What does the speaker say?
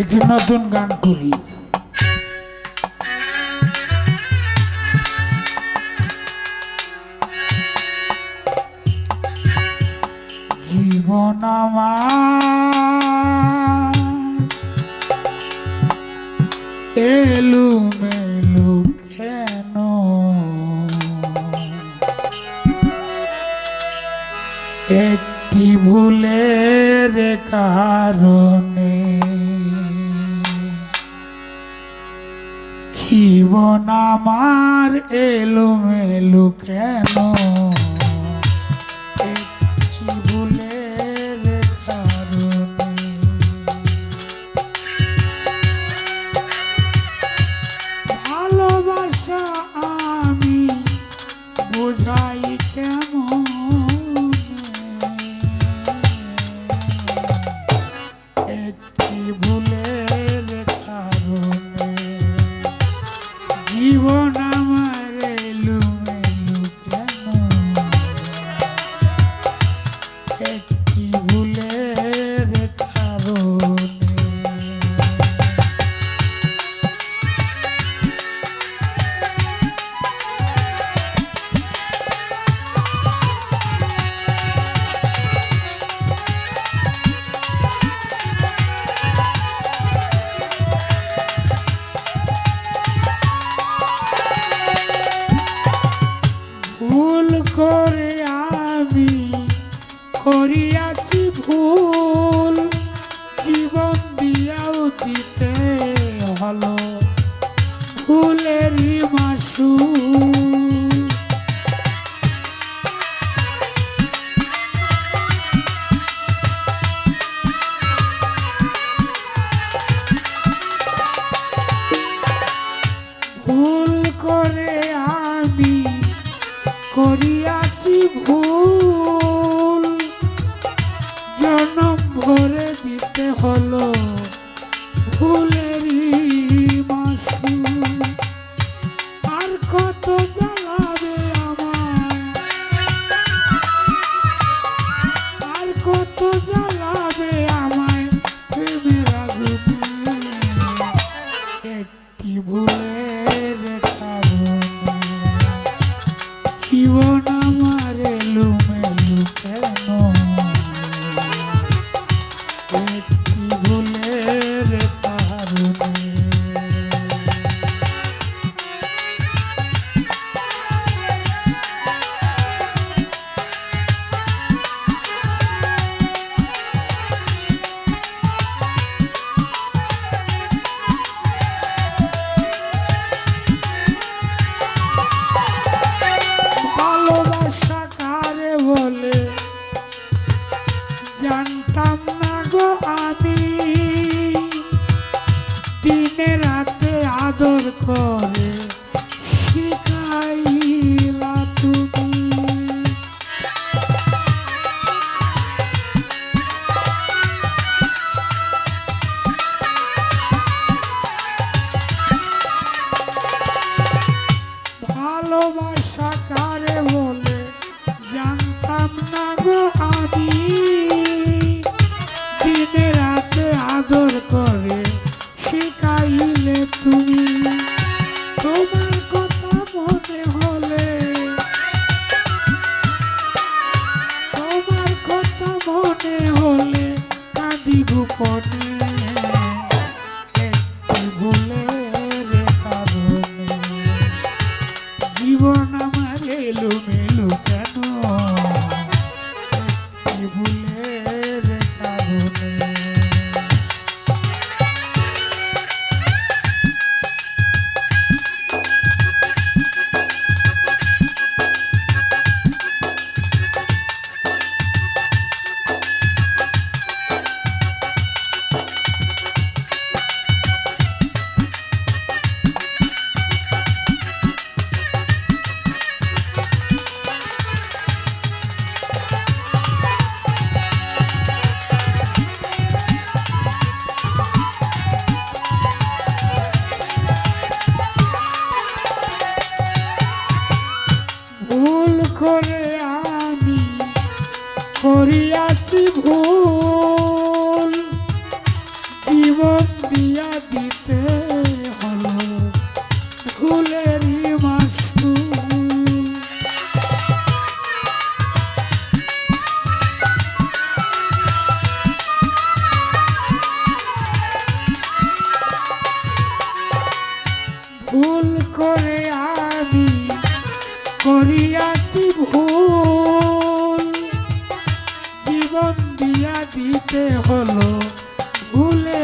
একটি নতুন গান করি। জীবন এলু মেলু কেন? একটি ভুলের কারণে জীবন আমার এলু মেলু কেন একটি একটি Thank you. একটি ভুলের কারণে জীবন আদর করে, শিখাইলে তুমি। তোমার কথা মনে হলে, তোমার কথা মনে হলে কাঁদি গোপনে। জীবন আমার এলো মেলো কেন? করিয়াছি ভুল। জীবন দিয়া দিতে হল ভুলেরই মাসুল ভুল করে আমি করিয়াছি ভুল। দিয়া দিতে হলো ভুলে